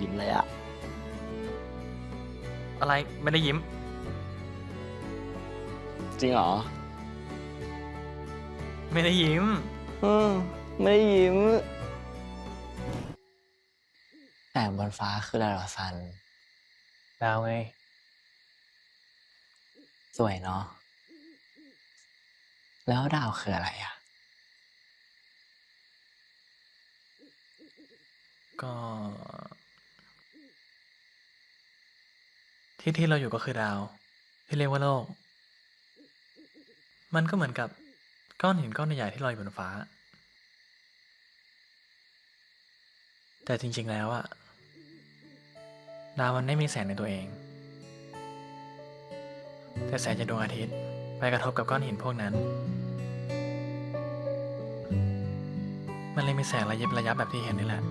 ยิ้มเลยอะอะไรไม่ได้ยิ้ม จริงเหรอไม่ได้ยิ้มอืมไม่ได้ยิ้ม แสงบนฟ้าคืออะไรเหรอซัน ดาวไง สวยเนาะ แล้วดาวคืออะไรอะก็ ที่ที่เราอยู่ก็คือดาว ที่เรียกว่าโลก มันก็เหมือนกับก้อนหินก้อนใหญ่ที่ลอยอยู่บนฟ้า แต่จริง ๆ แล้วอะดาวมันไม่มีแสงในตัวเอง แต่แสงจากดวงอาทิตย์ไปกระทบกับก้อนหินพวกนั้น มันเลยมีแสงระยิบระยับแบบที่เห็นนี่แหละ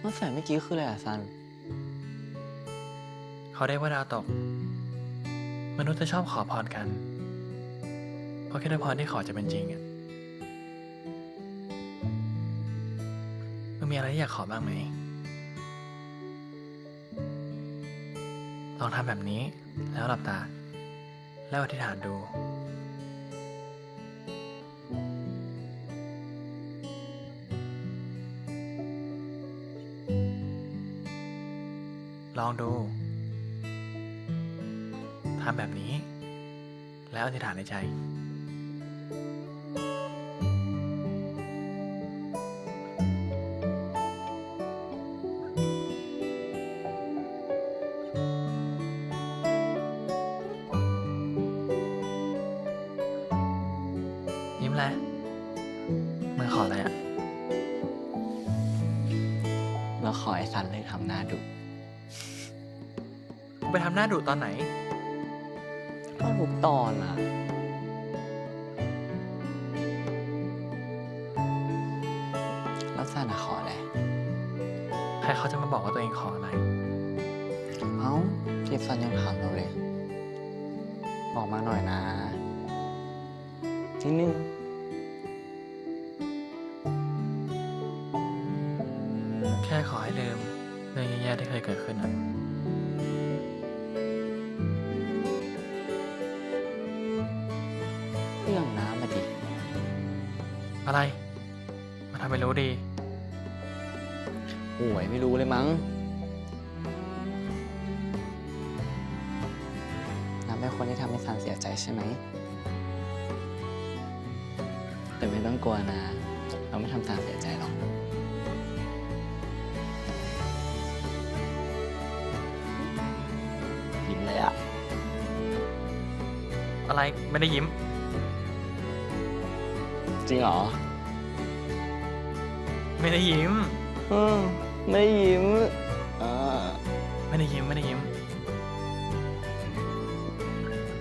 แล้วแสงเมื่อกี้คืออะไรอะซัน เขาเรียกว่าดาวตก มนุษย์จะชอบขอพรกัน เพราะแค่พรที่ขอจะเป็นจริงอะมันมีอะไรที่อยากขอบ้างไหม ลองทำแบบนี้แล้วหลับตา แล้วอธิษฐานดู ลองดูทำแบบนี้ แล้วอธิษฐานในใจ ยิ้มแหละมึงขออะไรอะแล้วขอให้ซันเลิกทำหน้าดุ ไปทำหน้าดุตอนไหน ก็ทุกตอนอะแล้วซันอะขออะไร ใครเขาจะมาบอกว่าตัวเองขออะไร เอ้าที่ซันยังถามเราเลย บอกมาหน่อยนะ นิดนึง แค่ขอให้ลืมเรื่องแย่ๆที่เคยเกิดขึ้นอะ รื่องน้ำมาดิ อะไรมาทำเป็นรู้ดีโอ้ยไม่รู้เลยมั้ง น้ำเป็นคนที่ทำให้ซันเสียใจใช่ไหม แต่ไม่ต้องกลัวนะ เราไม่ทำซันเสียใจหรอกยิ้มเลยอะอะไรไม่ได้ยิ้ม จริงเหรอไม่ได้ยิ้มอืมไม่ยิ้มอ่าไม่ได้ยิ้ม ไม่ได้ยิ้ม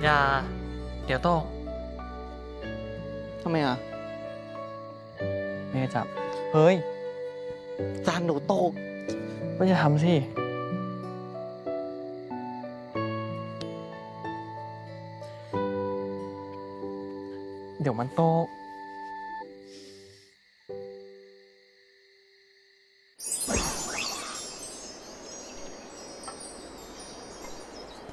อย่า เดี๋ยวโตกทำไมอะไม่ได้จับ เฮ้ย จานหนูตก ไม่จะทำสิ เดี๋ยวมันโตก